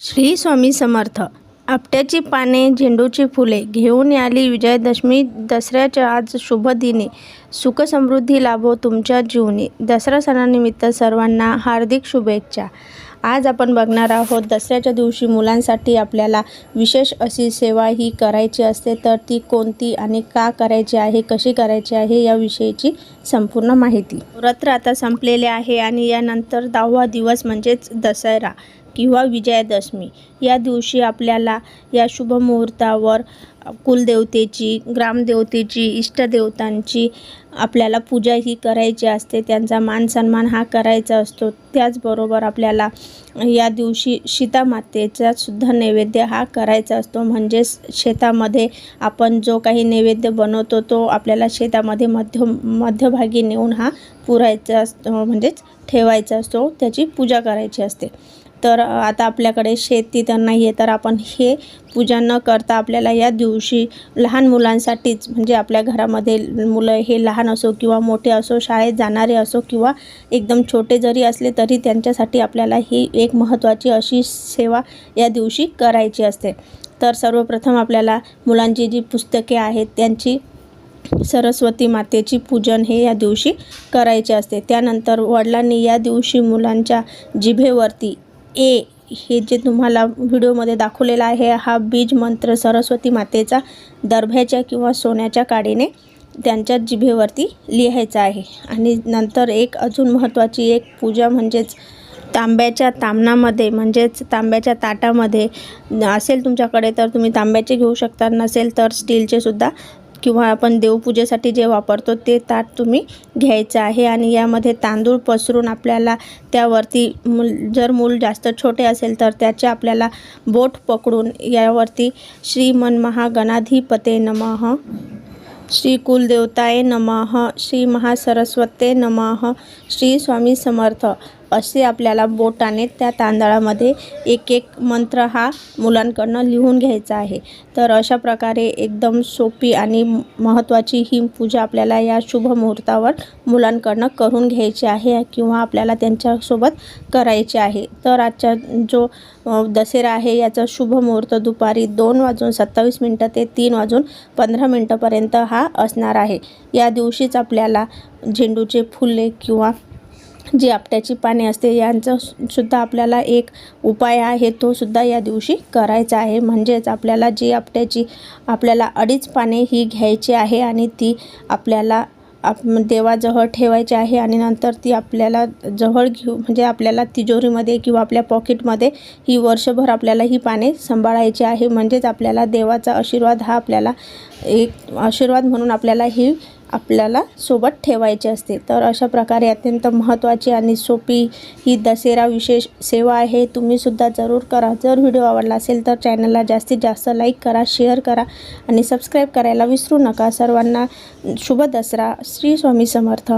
श्री स्वामी समर्थ. आपट्याची पाने झेंडूची फुले घेऊन आली विजयादशमी. दसऱ्याच्या आज शुभ दिनी. सुखसमृद्धी लाभो तुमच्या जीवनी. दसरा सणानिमित्त सर्वांना हार्दिक शुभेच्छा. आज आपण बघणार आहोत दसऱ्याच्या दिवशी मुलांसाठी आपल्याला विशेष अशी सेवा ही करायची असते. तर ती कोणती आणि का करायची आहे कशी करायची आहे याविषयीची संपूर्ण माहिती. व्रत आता संपलेले आहे आणि यानंतर दहावा दिवस म्हणजेच दसरा. किंवा विजयादशमी. या दिवशी आपल्याला या शुभ मुहूर्तावर कुलदेवतेची ग्रामदेवतेची इष्टदेवतांची आपल्याला पूजा ही करायची असते. त्यांचा मान सन्मान हा करायचा असतो. त्याचबरोबर आपल्याला या दिवशी सीतामातेचा सुद्धा नैवेद्य हा करायचा असतो. म्हणजेच शेतामध्ये आपण जो काही नैवेद्य बनवतो तो आपल्याला शेतामध्ये मध्य मध्यभागी नेऊन हा पुरायचा असतो म्हणजेच ठेवायचा असतो. त्याची पूजा करायची असते. तर आता आपल्याकडे शेती तर नाही आहे तर आपण हे पूजा न करता आपल्याला या दिवशी लहान मुलांसाठीच म्हणजे आपल्या घरामध्ये मुलं हे लहान असो किंवा मोठे असो शाळेत जाणारे असो किंवा एकदम छोटे जरी असले तरी त्यांच्यासाठी आपल्याला ही एक महत्त्वाची अशी सेवा या दिवशी करायची असते. तर सर्वप्रथम आपल्याला मुलांची जी पुस्तके आहेत त्यांची सरस्वती मातेची पूजन हे या दिवशी करायचे असते. त्यानंतर वडिलांनी या दिवशी मुलांच्या जिभेवरती ए हे जे तुम्हाला व्हिडिओमध्ये दाखवलेला आहे हा बीज मंत्र सरस्वती मातेचा दर्भ्याच्या किंवा सोन्याच्या काडीने त्यांच्या जिभेवरती लिहायचा आहे. आणि नंतर एक अजून महत्त्वाची एक पूजा म्हणजेच तांब्याच्या तामणामध्ये म्हणजेच तांब्याच्या ताटामध्ये असेल तुमच्याकडे तर तुम्ही तांब्याचे घेऊ शकता नसेल तर स्टीलचे सुद्धा किंवा आपण देवपूजेसाठी जे वापरतो ते ताट तुम्ही घ्यायचं आहे आणि यामध्ये तांदूळ पसरून आपल्याला त्यावरती मूल जर मूल जास्त छोटे असेल तर त्याचे आपल्याला बोट पकडून यावरती श्री मनमहागणाधिपते नमः श्री कुलदेवताय नमः श्री महासरस्वते नमः श्री स्वामी समर्थ. असे आपल्याला बोटाने त्या तांदळामध्ये एक एक मंत्र हा मुलांकडनं लिहून घ्यायचा आहे. तर अशा प्रकारे एकदम सोपी आणि महत्त्वाची ही पूजा आपल्याला या शुभ मुहूर्तावर मुलांकडनं करून घ्यायची आहे किंवा आपल्याला त्यांच्यासोबत करायची आहे. तर आजच्या जो दसरा आहे याचा शुभ मुहूर्त दुपारी दोन वाजून सत्तावीस मिनटं ते तीन वाजून पंधरा मिनटंपर्यंत हा असणार आहे. या दिवशीच आपल्याला झेंडूचे फुले किंवा जी आपट्याची पाने असते यांचा सुद्धा आपल्याला एक उपाय आहे तो सुद्धा या दिवशी करायचा आहे. म्हणजेच आपल्याला जी आपट्याची आपल्याला अडीच पाने ही घ्यायची आहे आणि ती आपल्याला आप देवाजवळ ठेवायची आहे आणि नंतर ती आपल्याला जवळ घेऊ म्हणजे आपल्याला तिजोरीमध्ये किंवा आपल्या पॉकेटमध्ये ही वर्षभर आपल्याला ही पाने सांभाळायची आहे. म्हणजेच आपल्याला देवाचा आशीर्वाद हा आपल्याला एक आशीर्वाद म्हणून आपल्याला ही आपल्याला सोबत ठेवायचे असते. तर अशा प्रकारे अत्यंत महत्त्वाची आणि सोपी ही दसरा विशेष सेवा आहे. तुम्हीसुद्धा जरूर करा. जर व्हिडिओ आवडला असेल तर चॅनलला जास्तीत जास्त लाईक करा शेअर करा आणि सबस्क्राईब करायला विसरू नका. सर्वांना शुभ दसरा. श्री स्वामी समर्थ.